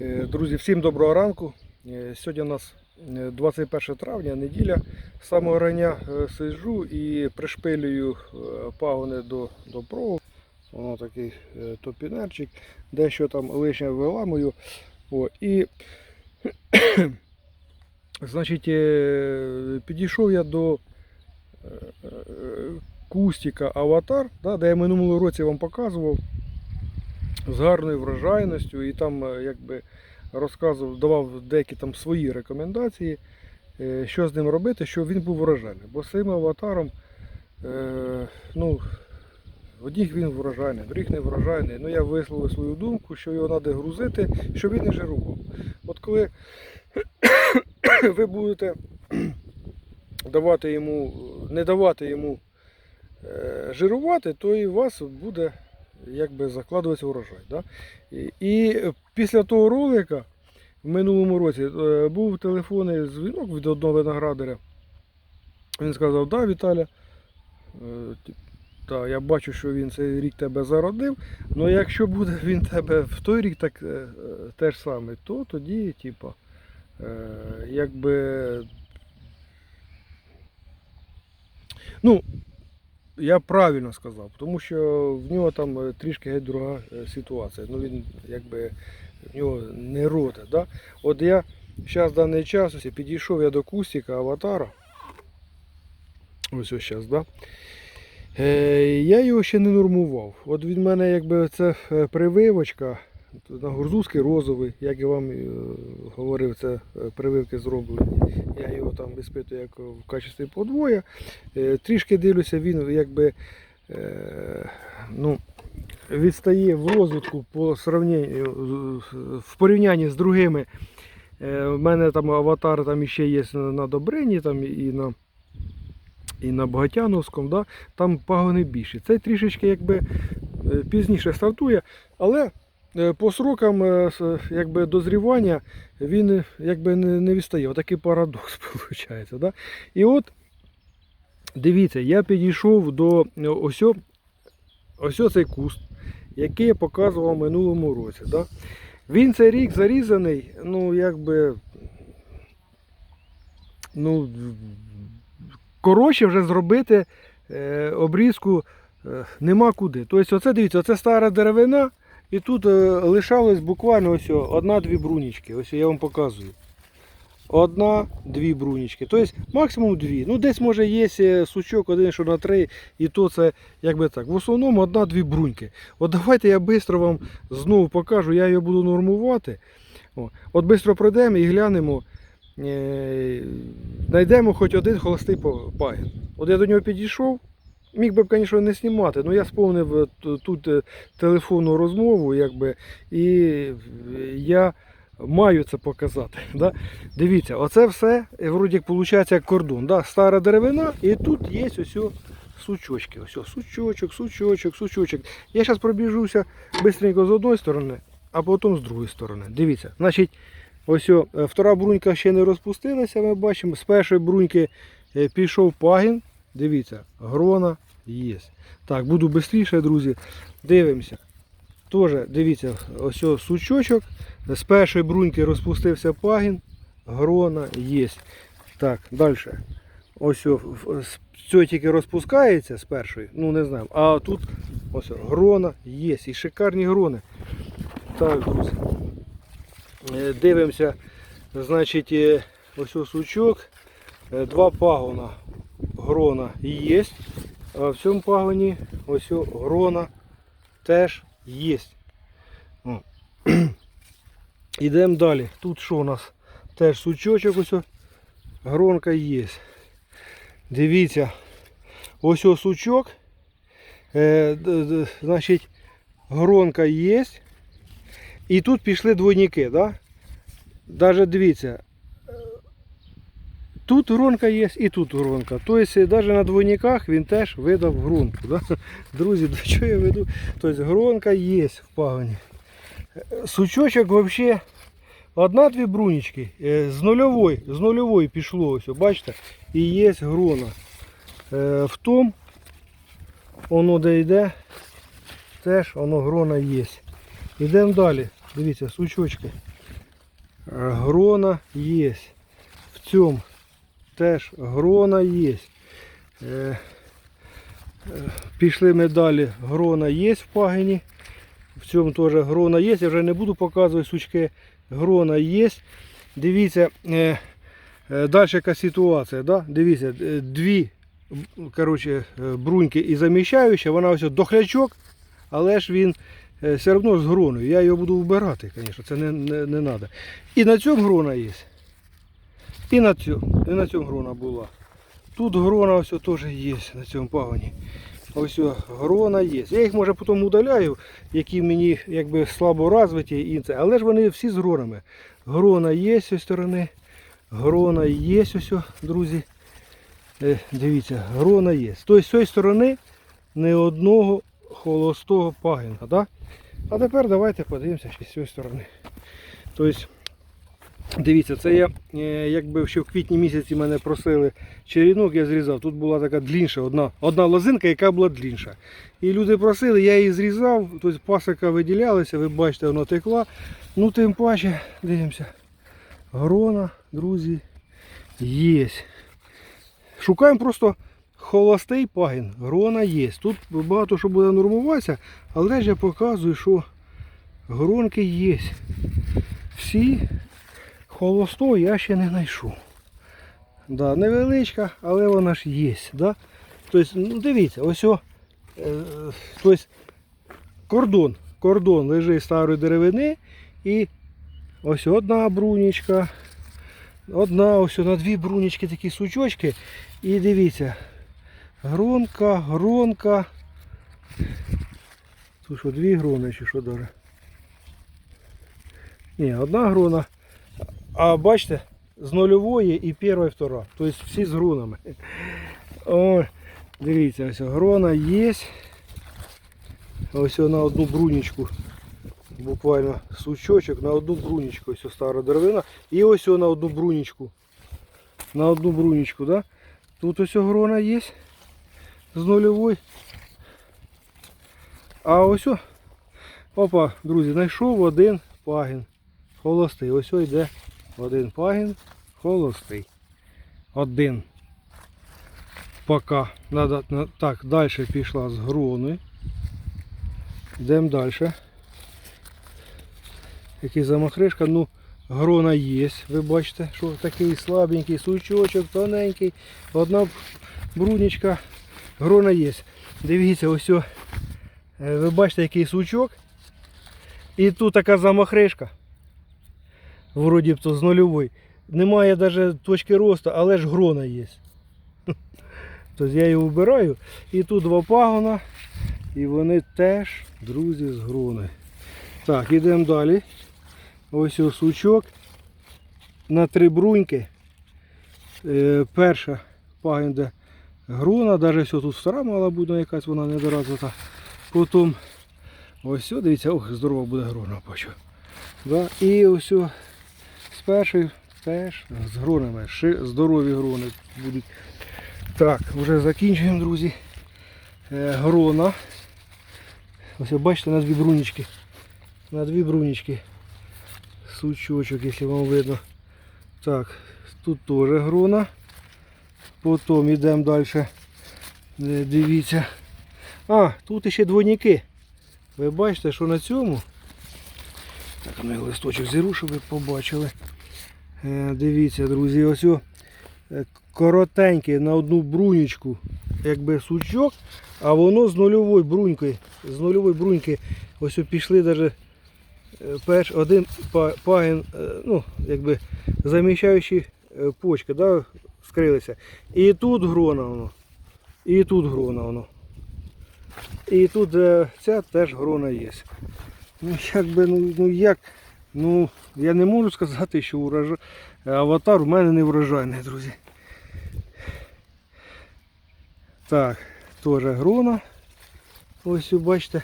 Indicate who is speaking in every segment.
Speaker 1: Е, Друзі, всім доброго ранку. Е, Сьогодні у нас е, 21 травня, неділя. З самого рання е, сиджу і пришпилюю е, пагони до, до прову. Воно такий е, топінерчик, дещо там лишнє виламую. О, і значить, е, підійшов я до е, е, кустика Аватар, да, де я минулого році вам показував з гарною врожайністю і там е, якби розказував, давав деякі там свої рекомендації, е, що з ним робити, щоб він був врожайний. Бо з цим аватаром, е, ну, одніх він врожайний, других не врожайний. Ну я висловив свою думку, що його треба грузити, щоб він не жирував. От коли ви будете давати йому, не давати йому жирувати, то і у вас буде якби закладуватися урожай. Да? І, і після того ролика в минулому році е, був телефонний дзвінок від одного виноградаря. Він сказав, да, Віталя, е, та, я бачу, що він цей рік тебе зародив, але якщо буде він тебе в той рік так е, теж саме, то тоді, типа, е, якби. Ну, я правильно сказав, тому що в нього там е, трішки геть друга е, ситуація. Ну він якби в нього не рота. Да? От я зараз в даний час ось підійшов я до кустика аватара. Ось ось зараз, да? Е, я його ще не нормував. От від мене якби це е, прививочка. На гурзузки розовий, як я вам е, говорив, це е, прививки зроблені. Я його там виспитую як в качестві подвоя. Е, Трішки дивлюся, він якби ну, відстає в розвитку по сравненню, в порівнянні з другими. У мене там аватар там іще є на- Добрині там і на, і на Богатяновському, да? там пагони більші. Цей трішечки якби пізніше стартує, але по срокам е, якби, дозрівання він е, якби не, відстає. Отакий парадокс виходить. Да? І от дивіться, я підійшов до е, ось, ось цей куст, який я показував минулому році. Да? Він цей рік зарізаний, ну якби. Ну, коротше вже зробити е, обрізку е, нема куди. Тобто, оце дивіться, оце стара деревина, і тут е, лишалось буквально ось одна-дві брунічки. Ось я вам показую. Одна, дві брунічки. Тобто максимум дві. Ну, десь може є е, сучок один, що на три, і то це якби так. В основному одна-дві бруньки. От давайте я швидко вам знову покажу, я його буду нормувати. От швидко пройдемо і глянемо. Е, Знайдемо хоч один холостий пагін. От я до нього підійшов. Міг би, звісно, не знімати, але я сповнив е, тут е, телефонну розмову, якби, і я маю це показати. Да? Дивіться, оце все, вроді як виходить як кордон. Да? Стара деревина, і тут є ось сучочки. Ось сучочок, сучочок, сучочок. Я зараз пробіжуся швидко з одної сторони, а потім з другої сторони. Дивіться, значить, ось е, втора брунька ще не розпустилася, ми бачимо. З першої бруньки пішов пагін. Дивіться, грона є. Так, буду швидше, друзі. Дивимося. Тоже, дивіться, ось сучочок. З першої бруньки розпустився пагін. Грона є. Так, далі. Ось о, в- з цього тільки розпускається з першої, ну не знаю. А тут ось грона є. І шикарні грони. Так, друзі. Е, Дивимося, значить, е, ось сучок, е, два пагона грона є. А в цьому пагоні ось грона теж є. О. Ідемо далі. Тут що у нас? Теж сучочок, ось гронка є. Дивіться, ось о сучок. Е, значить, гронка є. І тут пішли двойники, да? Даже дивіться. Е, Тут гронка є і тут гронка. Тобто навіть на двойниках він теж видав гронку. Да? Друзі, до чого я веду? Тобто гронка є в пагоні. Е, Сучочок взагалі одна-дві брунічки. е, З нульової, з нульової пішло ось, бачите? І є грона. Е, В тому, воно де йде, теж воно грона є. Йдемо далі. Дивіться, сучочки. Грона є. В цьому теж грона є. Е, е, Пішли ми далі. Грона є в пагіні. В цьому теж грона є. Я вже не буду показувати сучки. Грона є. Дивіться, е, далі яка ситуація. Да? Дивіться, дві коротше, бруньки і заміщаюча, вона ось дохлячок, але ж він все одно з гроною. Я його буду вбирати, звісно, це не, не, не треба. І на цьому грона є. І на цьому, і на цьому грона була. Тут грона ось теж є на цьому пагоні. Ось о, грона є. Я їх може потім удаляю, які мені якби слабо розвиті, і це. але ж вони всі з гронами. Грона є з цієї сторони, грона є ось, друзі. Е, дивіться, грона є. Тої з цієї сторони не одного холостого пагінка. Да? А тепер давайте подивимося з цієї сторони. Тобто, Дивіться, це я е, якби ще в квітні місяці мене просили черенок, я зрізав. Тут була така длінша, одна, одна лозинка, яка була длінша. І люди просили, я її зрізав, тобто пасика виділялася, ви бачите, воно текла. Ну тим паче, дивимося. Грона, друзі, є. Шукаємо просто холостий пагін. Грона є. Тут багато що буде нормуватися, але ж я показую, що гронки є. Всі холостого я ще не знайшов. Да, невеличка, але вона ж є. Да? Тобто, ну, дивіться, ось о, е, тобто, кордон. Кордон лежить старої деревини і ось одна брунічка. Одна, ось на дві брунічки такі сучочки. І дивіться. Гронка, гронка. Тут що, дві грони чи що даже? Ні, одна грона. А бачите, з нульової і перша, і втора. Тобто всі з гронами. О, дивіться, ось грона є. Ось на одну брунічку. Буквально сучочок на одну брунічку. Ось стара деревина. І ось на одну брунічку. На одну брунічку, да? Тут ось грона є. З нульової. А ось, опа, друзі, знайшов один пагін. Холостий. Ось йде один пагін. Холостий. Один. Пока. Надо, на- так, далі пішла з грони. Йдемо далі. Який замахришка, ну, грона є. Ви бачите, що такий слабенький сучочок, тоненький. Одна брунічка. Грона є. Дивіться, ось. е, Ви бачите, який сучок. І тут така замахришка. Вроді б то з нульової. Немає навіть точки росту, але ж грона є. Тобто я його вбираю. І тут два пагона. І вони теж, друзі, з грони. Так, йдемо далі. Ось ось сучок. На три бруньки. Е, перша пагін де грона, навіть тут стара мала бути якась вона недоразвита. Потім ось дивіться, ох, здорова буде грона бачу. Да? І ось з теж з гронами. Здорові грони будуть. Так, вже закінчуємо, друзі. Е, грона. Ось бачите на дві брунічки. На дві брунічки. Сучочок, якщо вам видно. Так, тут теж грона. Потім йдемо далі. Е, Дивіться. А, тут ще двойники. Ви бачите, що на цьому. Так, ну я листочок зіру, щоб ви побачили. Е, Дивіться, друзі, ось о, е, коротенький на одну брунічку, якби сучок, а воно з нульової бруньки. З нульової бруньки ось о, пішли навіть перш один па- пагін, е, ну, якби заміщаючи е, почки, да, скрилися. І тут грона воно. І тут грона воно. І тут е, ця теж грона є. Ну як би, ну, ну як, ну я не можу сказати, що урожай, аватар у мене не врожайний, друзі. Так, теж грона. Ось бачите.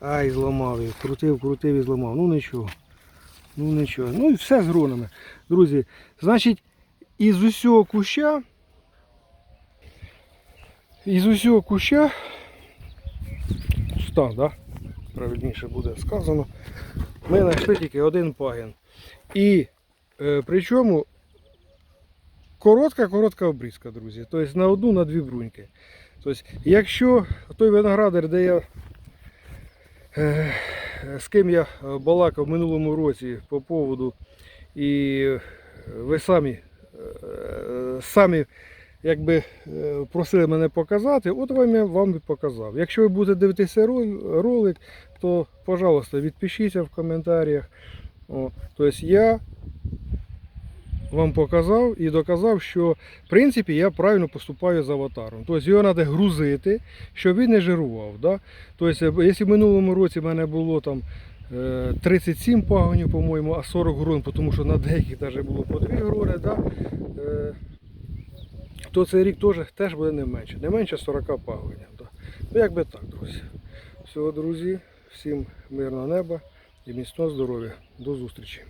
Speaker 1: Ай, зламав її. Крутив, крутив і зламав. Ну нічого. Ну нічого. Ну і все з гронами. Друзі, значить, із усього куща. Із усього куща. Куста, да? Правильніше буде сказано. Ми знайшли тільки один пагін. І е, причому коротка, коротка обрізка, друзі. Тобто на одну, на дві бруньки. Тобто, якщо той виноградар, де я е, з ким я е, балакав в минулому році по поводу, і е, ви самі, е, самі якби е, просили мене показати, от вам я вам і показав. Якщо ви будете дивитися ролик, то, пожалуйста, відпишіться в коментарях. О, тобто я вам показав і доказав, що в принципі я правильно поступаю з аватаром. Тобто його треба грузити, щоб він не жирував. Да? Тобто, якщо в минулому році в мене було там е, 37 пагонів, по-моєму, а 40 грон, тому що на деяких навіть було по 2 грони, да? То цей рік теж, теж буде не менше. Не менше 40 пагонів. Ну як би так, друзі. Всього, друзі, всім мирного неба і міцного здоров'я. До зустрічі.